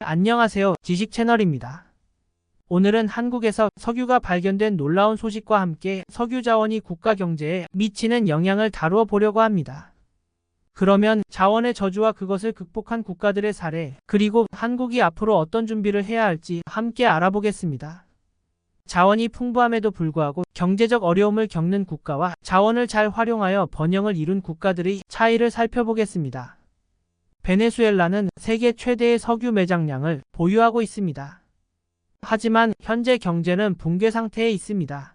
안녕하세요. 지식 채널입니다. 오늘은 한국에서 석유가 발견된 놀라운 소식과 함께 석유 자원이 국가 경제에 미치는 영향을 다루어 보려고 합니다. 그러면 자원의 저주와 그것을 극복한 국가들의 사례, 그리고 한국이 앞으로 어떤 준비를 해야 할지 함께 알아보겠습니다. 자원이 풍부함에도 불구하고 경제적 어려움을 겪는 국가와 자원을 잘 활용하여 번영을 이룬 국가들의 차이를 살펴보겠습니다. 베네수엘라는 세계 최대의 석유 매장량을 보유하고 있습니다. 하지만 현재 경제는 붕괴 상태에 있습니다.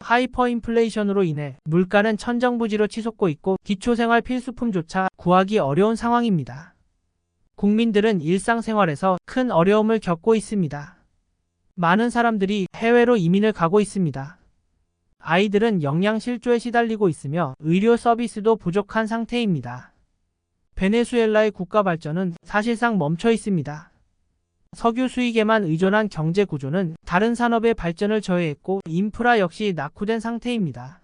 하이퍼인플레이션으로 인해 물가는 천정부지로 치솟고 있고 기초생활 필수품조차 구하기 어려운 상황입니다. 국민들은 일상생활에서 큰 어려움을 겪고 있습니다. 많은 사람들이 해외로 이민을 가고 있습니다. 아이들은 영양실조에 시달리고 있으며 의료 서비스도 부족한 상태입니다. 베네수엘라의 국가 발전은 사실상 멈춰 있습니다. 석유 수익에만 의존한 경제 구조는 다른 산업의 발전을 저해했고 인프라 역시 낙후된 상태입니다.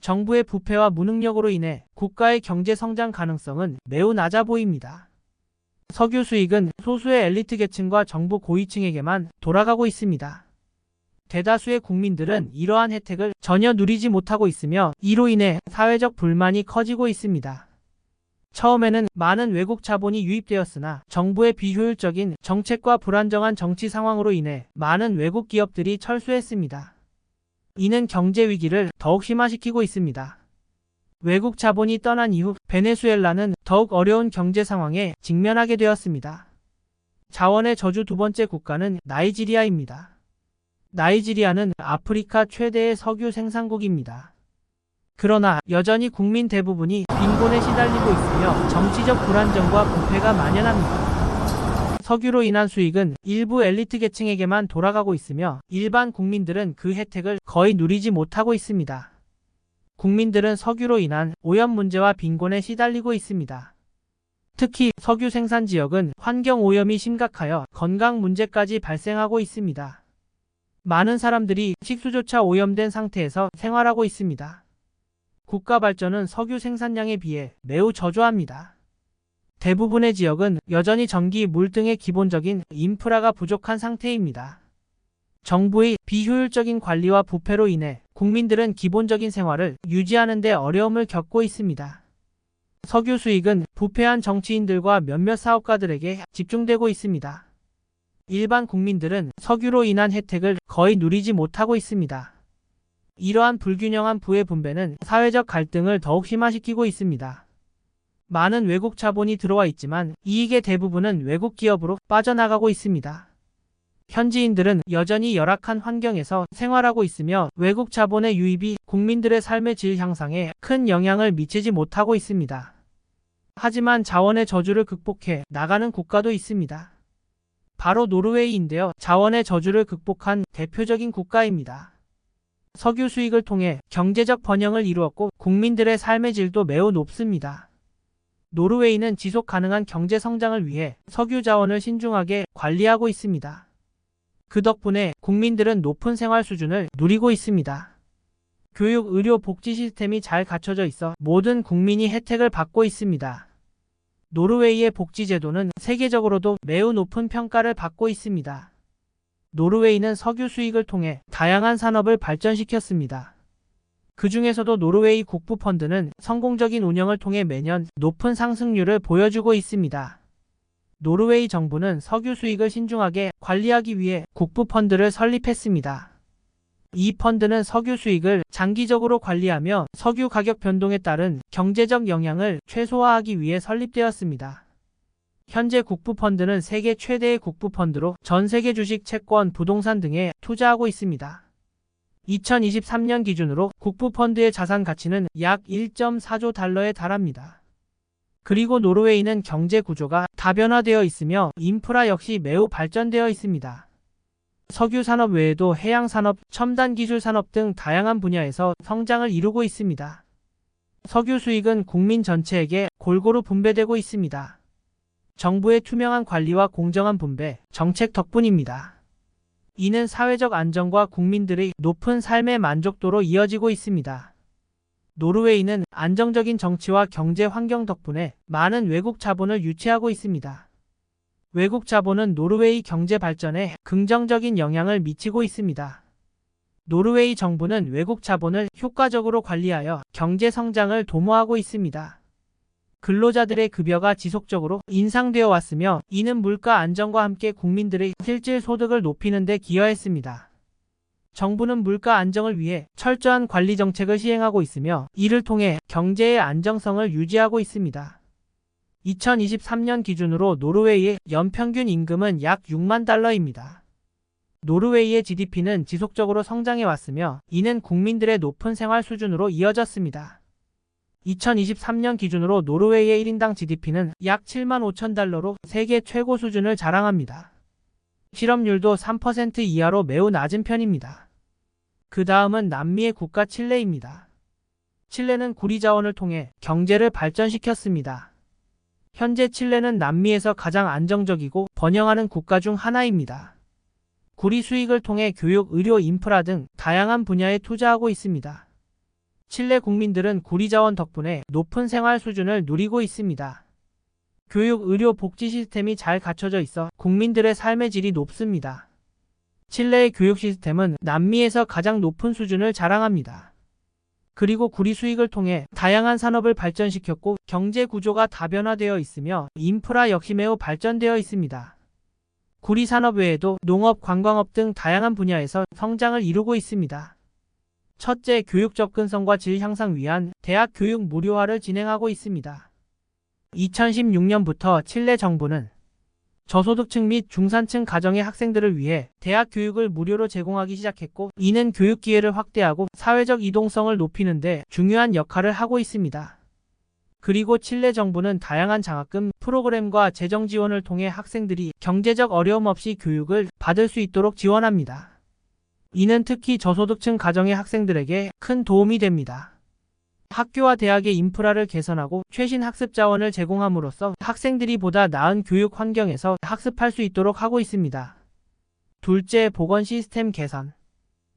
정부의 부패와 무능력으로 인해 국가의 경제 성장 가능성은 매우 낮아 보입니다. 석유 수익은 소수의 엘리트 계층과 정부 고위층에게만 돌아가고 있습니다. 대다수의 국민들은 이러한 혜택을 전혀 누리지 못하고 있으며 이로 인해 사회적 불만이 커지고 있습니다. 처음에는 많은 외국 자본이 유입되었으나 정부의 비효율적인 정책과 불안정한 정치 상황으로 인해 많은 외국 기업들이 철수했습니다. 이는 경제 위기를 더욱 심화시키고 있습니다. 외국 자본이 떠난 이후 베네수엘라는 더욱 어려운 경제 상황에 직면하게 되었습니다. 자원의 저주 두 번째 국가는 나이지리아입니다. 나이지리아는 아프리카 최대의 석유 생산국입니다. 그러나 여전히 국민 대부분이 빈곤에 시달리고 있으며 정치적 불안정과 부패가 만연합니다. 석유로 인한 수익은 일부 엘리트 계층에게만 돌아가고 있으며 일반 국민들은 그 혜택을 거의 누리지 못하고 있습니다. 국민들은 석유로 인한 오염 문제와 빈곤에 시달리고 있습니다. 특히 석유 생산 지역은 환경 오염이 심각하여 건강 문제까지 발생하고 있습니다. 많은 사람들이 식수조차 오염된 상태에서 생활하고 있습니다. 국가 발전은 석유 생산량에 비해 매우 저조합니다. 대부분의 지역은 여전히 전기, 물 등의 기본적인 인프라가 부족한 상태입니다. 정부의 비효율적인 관리와 부패로 인해 국민들은 기본적인 생활을 유지하는 데 어려움을 겪고 있습니다. 석유 수익은 부패한 정치인들과 몇몇 사업가들에게 집중되고 있습니다. 일반 국민들은 석유로 인한 혜택을 거의 누리지 못하고 있습니다. 이러한 불균형한 부의 분배는 사회적 갈등을 더욱 심화시키고 있습니다. 많은 외국 자본이 들어와 있지만 이익의 대부분은 외국 기업으로 빠져나가고 있습니다. 현지인들은 여전히 열악한 환경에서 생활하고 있으며 외국 자본의 유입이 국민들의 삶의 질 향상에 큰 영향을 미치지 못하고 있습니다. 하지만 자원의 저주를 극복해 나가는 국가도 있습니다. 바로 노르웨이인데요. 자원의 저주를 극복한 대표적인 국가입니다. 석유 수익을 통해 경제적 번영을 이루었고 국민들의 삶의 질도 매우 높습니다. 노르웨이는 지속 가능한 경제 성장을 위해 석유 자원을 신중하게 관리하고 있습니다. 그 덕분에 국민들은 높은 생활 수준을 누리고 있습니다. 교육, 의료, 복지 시스템이 잘 갖춰져 있어 모든 국민이 혜택을 받고 있습니다. 노르웨이의 복지 제도는 세계적으로도 매우 높은 평가를 받고 있습니다. 노르웨이는 석유 수익을 통해 다양한 산업을 발전시켰습니다. 그 중에서도 노르웨이 국부 펀드는 성공적인 운영을 통해 매년 높은 상승률을 보여주고 있습니다. 노르웨이 정부는 석유 수익을 신중하게 관리하기 위해 국부 펀드를 설립했습니다. 이 펀드는 석유 수익을 장기적으로 관리하며 석유 가격 변동에 따른 경제적 영향을 최소화하기 위해 설립되었습니다. 현재 국부펀드는 세계 최대의 국부펀드로 전 세계 주식, 채권, 부동산 등에 투자하고 있습니다. 2023년 기준으로 국부펀드의 자산 가치는 약 1.4조 달러에 달합니다. 그리고 노르웨이는 경제 구조가 다변화되어 있으며 인프라 역시 매우 발전되어 있습니다. 석유 산업 외에도 해양 산업, 첨단 기술 산업 등 다양한 분야에서 성장을 이루고 있습니다. 석유 수익은 국민 전체에게 골고루 분배되고 있습니다. 정부의 투명한 관리와 공정한 분배, 정책 덕분입니다. 이는 사회적 안정과 국민들의 높은 삶의 만족도로 이어지고 있습니다. 노르웨이는 안정적인 정치와 경제 환경 덕분에 많은 외국 자본을 유치하고 있습니다. 외국 자본은 노르웨이 경제 발전에 긍정적인 영향을 미치고 있습니다. 노르웨이 정부는 외국 자본을 효과적으로 관리하여 경제 성장을 도모하고 있습니다. 근로자들의 급여가 지속적으로 인상되어 왔으며 이는 물가 안정과 함께 국민들의 실질 소득을 높이는 데 기여했습니다. 정부는 물가 안정을 위해 철저한 관리 정책을 시행하고 있으며 이를 통해 경제의 안정성을 유지하고 있습니다. 2023년 기준으로 노르웨이의 연평균 임금은 약 6만 달러입니다. 노르웨이의 GDP는 지속적으로 성장해 왔으며 이는 국민들의 높은 생활 수준으로 이어졌습니다. 2023년 기준으로 노르웨이의 1인당 GDP는 약 7만 5천 달러로 세계 최고 수준을 자랑합니다. 실업률도 3% 이하로 매우 낮은 편입니다. 그 다음은 남미의 국가 칠레입니다. 칠레는 구리 자원을 통해 경제를 발전시켰습니다. 현재 칠레는 남미에서 가장 안정적이고 번영하는 국가 중 하나입니다. 구리 수익을 통해 교육, 의료, 인프라 등 다양한 분야에 투자하고 있습니다. 칠레 국민들은 구리 자원 덕분에 높은 생활 수준을 누리고 있습니다. 교육, 의료, 복지 시스템이 잘 갖춰져 있어 국민들의 삶의 질이 높습니다. 칠레의 교육 시스템은 남미에서 가장 높은 수준을 자랑합니다. 그리고 구리 수익을 통해 다양한 산업을 발전시켰고 경제 구조가 다변화되어 있으며 인프라 역시 매우 발전되어 있습니다. 구리 산업 외에도 농업, 관광업 등 다양한 분야에서 성장을 이루고 있습니다. 첫째, 교육 접근성과 질 향상 위한 대학 교육 무료화를 진행하고 있습니다. 2016년부터 칠레 정부는 저소득층 및 중산층 가정의 학생들을 위해 대학 교육을 무료로 제공하기 시작했고, 이는 교육 기회를 확대하고 사회적 이동성을 높이는 데 중요한 역할을 하고 있습니다. 그리고 칠레 정부는 다양한 장학금 프로그램과 재정 지원을 통해 학생들이 경제적 어려움 없이 교육을 받을 수 있도록 지원합니다. 이는 특히 저소득층 가정의 학생들에게 큰 도움이 됩니다. 학교와 대학의 인프라를 개선하고 최신 학습 자원을 제공함으로써 학생들이 보다 나은 교육 환경에서 학습할 수 있도록 하고 있습니다. 둘째, 보건 시스템 개선.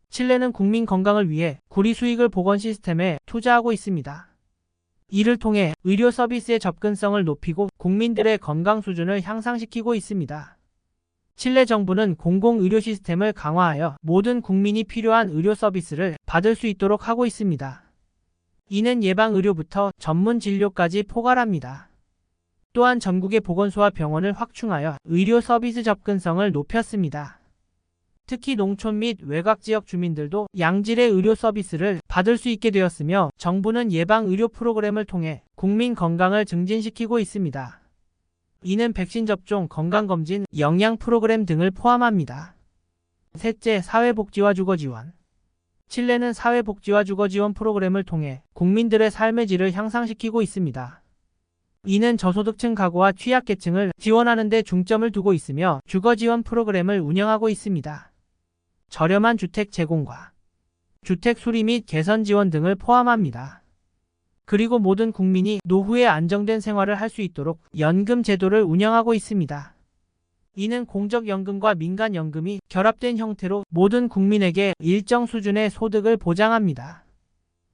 칠레는 국민 건강을 위해 구리 수익을 보건 시스템에 투자하고 있습니다. 이를 통해 의료 서비스의 접근성을 높이고 국민들의 건강 수준을 향상시키고 있습니다. 칠레 정부는 공공의료 시스템을 강화하여 모든 국민이 필요한 의료 서비스를 받을 수 있도록 하고 있습니다. 이는 예방의료부터 전문 진료까지 포괄합니다. 또한 전국의 보건소와 병원을 확충하여 의료 서비스 접근성을 높였습니다. 특히 농촌 및 외곽 지역 주민들도 양질의 의료 서비스를 받을 수 있게 되었으며 정부는 예방 의료 프로그램을 통해 국민 건강을 증진시키고 있습니다. 이는 백신 접종, 건강검진, 영양 프로그램 등을 포함합니다. 셋째, 사회복지와 주거 지원. 칠레는 사회복지와 주거 지원 프로그램을 통해 국민들의 삶의 질을 향상시키고 있습니다. 이는 저소득층 가구와 취약계층을 지원하는 데 중점을 두고 있으며 주거 지원 프로그램을 운영하고 있습니다. 저렴한 주택 제공과 주택 수리 및 개선 지원 등을 포함합니다. 그리고 모든 국민이 노후에 안정된 생활을 할 수 있도록 연금 제도를 운영하고 있습니다. 이는 공적연금과 민간연금이 결합된 형태로 모든 국민에게 일정 수준의 소득을 보장합니다.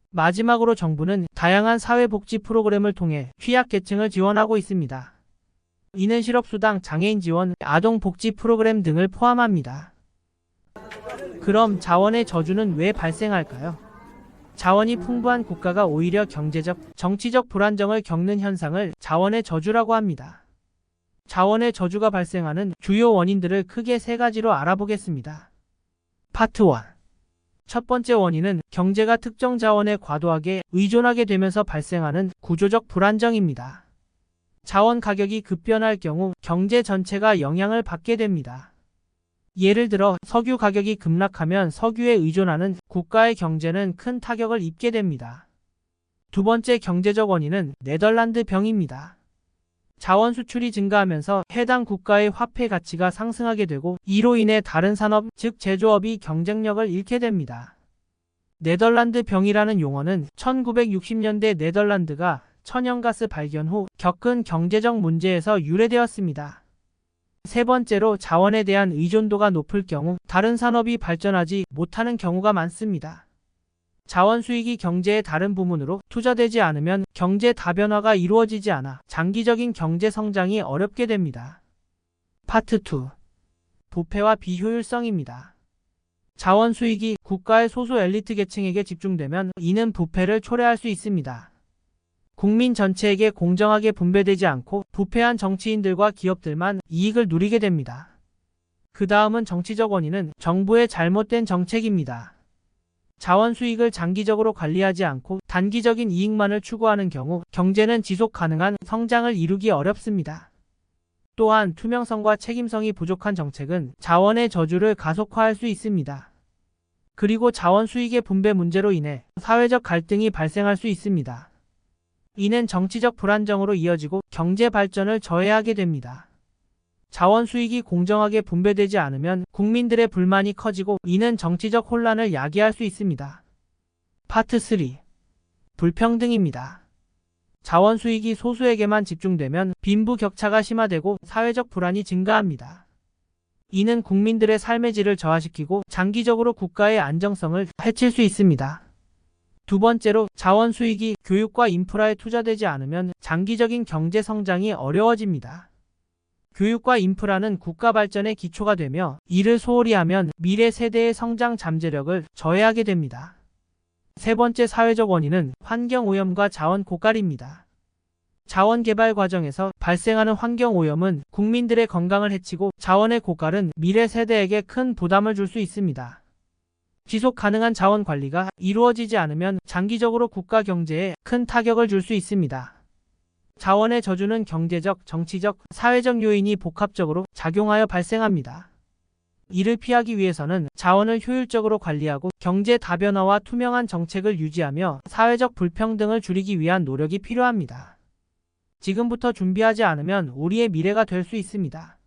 마지막으로 정부는 다양한 사회복지 프로그램을 통해 취약계층을 지원하고 있습니다. 이는 실업수당, 장애인 지원, 아동복지 프로그램 등을 포함합니다. 그럼 자원의 저주는 왜 발생할까요? 자원이 풍부한 국가가 오히려 경제적, 정치적 불안정을 겪는 현상을 자원의 저주라고 합니다. 자원의 저주가 발생하는 주요 원인들을 크게 세 가지로 알아보겠습니다. 파트 1. 첫 번째 원인은 경제가 특정 자원에 과도하게 의존하게 되면서 발생하는 구조적 불안정입니다. 자원 가격이 급변할 경우 경제 전체가 영향을 받게 됩니다. 예를 들어 석유 가격이 급락하면 석유에 의존하는 국가의 경제는 큰 타격을 입게 됩니다. 두 번째 경제적 원인은 네덜란드 병입니다. 자원 수출이 증가하면서 해당 국가의 화폐 가치가 상승하게 되고 이로 인해 다른 산업, 즉 제조업이 경쟁력을 잃게 됩니다. 네덜란드 병이라는 용어는 1960년대 네덜란드가 천연가스 발견 후 겪은 경제적 문제에서 유래되었습니다. 세 번째로 자원에 대한 의존도가 높을 경우 다른 산업이 발전하지 못하는 경우가 많습니다. 자원 수익이 경제의 다른 부문으로 투자되지 않으면 경제 다변화가 이루어지지 않아 장기적인 경제 성장이 어렵게 됩니다. 파트 2. 부패와 비효율성입니다. 자원 수익이 국가의 소수 엘리트 계층에게 집중되면 이는 부패를 초래할 수 있습니다. 국민 전체에게 공정하게 분배되지 않고 부패한 정치인들과 기업들만 이익을 누리게 됩니다. 그 다음은 정치적 원인은 정부의 잘못된 정책입니다. 자원 수익을 장기적으로 관리하지 않고 단기적인 이익만을 추구하는 경우 경제는 지속 가능한 성장을 이루기 어렵습니다. 또한 투명성과 책임성이 부족한 정책은 자원의 저주를 가속화할 수 있습니다. 그리고 자원 수익의 분배 문제로 인해 사회적 갈등이 발생할 수 있습니다. 이는 정치적 불안정으로 이어지고 경제 발전을 저해하게 됩니다. 자원 수익이 공정하게 분배되지 않으면 국민들의 불만이 커지고 이는 정치적 혼란을 야기할 수 있습니다. 파트 3. 불평등입니다. 자원 수익이 소수에게만 집중되면 빈부 격차가 심화되고 사회적 불안이 증가합니다. 이는 국민들의 삶의 질을 저하시키고 장기적으로 국가의 안정성을 해칠 수 있습니다. 두 번째로 자원 수익이 교육과 인프라에 투자되지 않으면 장기적인 경제 성장이 어려워집니다. 교육과 인프라는 국가 발전의 기초가 되며 이를 소홀히 하면 미래 세대의 성장 잠재력을 저해하게 됩니다. 세 번째 사회적 원인은 환경 오염과 자원 고갈입니다. 자원 개발 과정에서 발생하는 환경 오염은 국민들의 건강을 해치고 자원의 고갈은 미래 세대에게 큰 부담을 줄 수 있습니다. 지속 가능한 자원 관리가 이루어지지 않으면 장기적으로 국가 경제에 큰 타격을 줄 수 있습니다. 자원의 저주는 경제적, 정치적, 사회적 요인이 복합적으로 작용하여 발생합니다. 이를 피하기 위해서는 자원을 효율적으로 관리하고 경제 다변화와 투명한 정책을 유지하며 사회적 불평등을 줄이기 위한 노력이 필요합니다. 지금부터 준비하지 않으면 우리의 미래가 될 수 있습니다.